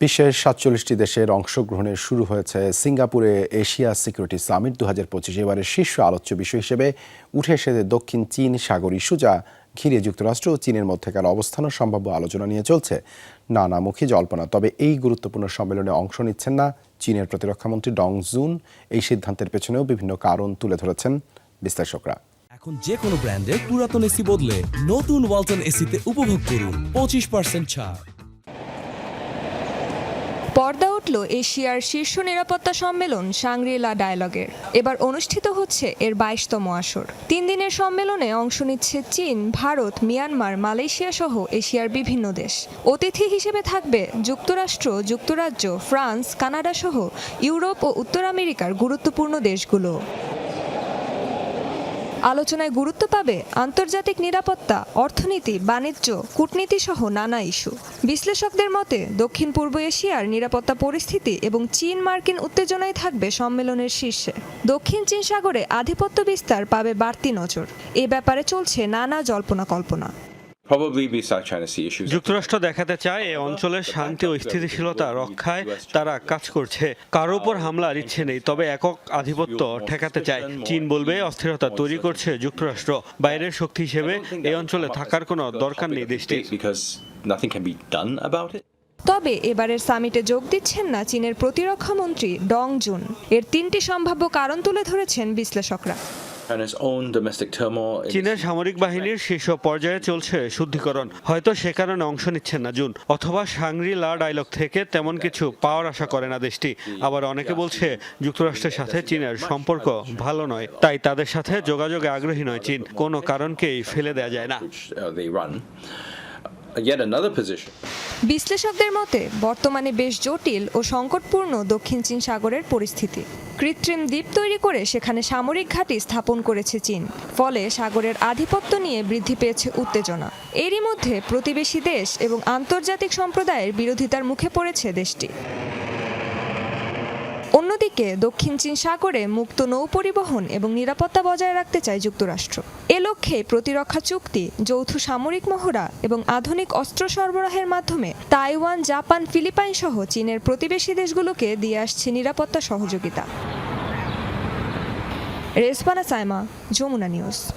বিশ্বের সাতচল্লিশটি দেশের অংশগ্রহণে শুরু হয়েছে সিঙ্গাপুরে এশিয়া সিকিউরিটি সামিট দু হাজার পঁচিশ। এবারের শীর্ষ আলোচ্য বিষয় হিসেবে উঠে এসেছে দক্ষিণ চীন সাগর ইস্যু যা ঘিরে যুক্তরাষ্ট্র ও চীনের মধ্যেকার অবস্থান ও সম্ভাব্য আলোচনা নিয়ে চলছে। নানামুখী জল্পনা, তবে এই গুরুত্বপূর্ণ সম্মেলনে অংশ নিচ্ছেন না চীনের প্রতিরক্ষামন্ত্রী ডং জুন। এই সিদ্ধান্তের পেছনেও বিভিন্ন কারণ তুলে ধরেছেন বিশ্লেষকরা। এখন যে কোনো ব্র্যান্ডের পুরাতন এসি বদলে নতুন ওয়ালটন এসিতে উপভোগ করুন পঁচিশ পার্সেন্ট ছাড়। পর্দা উঠল এশিয়ার শীর্ষ নিরাপত্তা সম্মেলন সাংগ্রিলা ডায়লগের। এবার অনুষ্ঠিত হচ্ছে এর বাইশতম আসর। তিন দিনের সম্মেলনে অংশ নিচ্ছে চীন, ভারত, মিয়ানমার, মালয়েশিয়া সহ এশিয়ার বিভিন্ন দেশ। অতিথি হিসেবে থাকবে যুক্তরাষ্ট্র, যুক্তরাজ্য, ফ্রান্স, কানাডা সহ ইউরোপ ও উত্তর আমেরিকার গুরুত্বপূর্ণ দেশগুলো। আলোচনায় গুরুত্ব পাবে আন্তর্জাতিক নিরাপত্তা, অর্থনীতি, বাণিজ্য, কূটনীতি সহ নানা ইস্যু। বিশ্লেষকদের মতে, দক্ষিণ পূর্ব এশিয়ার নিরাপত্তা পরিস্থিতি এবং চীন মার্কিন উত্তেজনায় থাকবে সম্মেলনের শীর্ষে। দক্ষিণ চীন সাগরে আধিপত্য বিস্তার পাবে বাড়তি নজর। এ ব্যাপারে চলছে নানা জল্পনা কল্পনা। যুক্তরাষ্ট্র দেখাতে চায় এ অঞ্চলের শান্তি ও স্থিতিশীলতা রক্ষায় তারা কাজ করছে। কারও উপর হামলার ইচ্ছে নেই তবে একক আধিপত্য ঠেকাতে চায়। চীন বলবে অস্থিরতা তৈরি করছে যুক্তরাষ্ট্র। বাইরের শক্তি হিসেবে এই অঞ্চলে থাকার কোনো দরকার নেই দেশটির it. তবে এবারের সামিটে যোগ দিচ্ছেন না চীনের প্রতিরক্ষা মন্ত্রী ডং জুন। এর তিনটি সম্ভাব্য কারণ তুলে ধরেছেন বিশ্লেষকরা। চীনের সামরিক বাহিনীর শীর্ষ পর্যায়ে চলছে শুদ্ধিকরণ। হয়তো সে কারণে অংশ নিচ্ছেন না জুন অথবা সাংরি লা ডায়লগ থেকে তেমন কিছু পাওয়ার আশা করে না দেশটি। আবার অনেকে বলছে যুক্তরাষ্ট্রের সাথে চীনের সম্পর্ক ভালো নয় তাই তাদের সাথে যোগাযোগে আগ্রহী নয় চীন। কোনো কারণকেই ফেলে দেওয়া যায় না। বিশ্লেষকদের মতে, বর্তমানে বেশ জটিল ও সংকটপূর্ণ দক্ষিণ চীন সাগরের পরিস্থিতি। কৃত্রিম দ্বীপ তৈরি করে সেখানে সামরিক ঘাঁটি স্থাপন করেছে চীন, ফলে সাগরের আধিপত্য নিয়ে বৃদ্ধি পেয়েছে উত্তেজনা। এরই মধ্যে প্রতিবেশী দেশ এবং আন্তর্জাতিক সম্প্রদায়ের বিরোধিতার মুখে পড়েছে দেশটি। অন্যদিকে দক্ষিণ চীন সাগরে মুক্ত নৌ পরিবহন এবং নিরাপত্তা বজায় রাখতে চায় যুক্তরাষ্ট্র। এ লক্ষ্যে প্রতিরক্ষা চুক্তি, যৌথ সামরিক মহড়া এবং আধুনিক অস্ত্র সরবরাহের মাধ্যমে তাইওয়ান, জাপান, ফিলিপাইন সহ চীনের প্রতিবেশী দেশগুলোকে দিয়ে আসছে নিরাপত্তা সহযোগিতা। রেসপানা সাইমা, যমুনা নিউজ।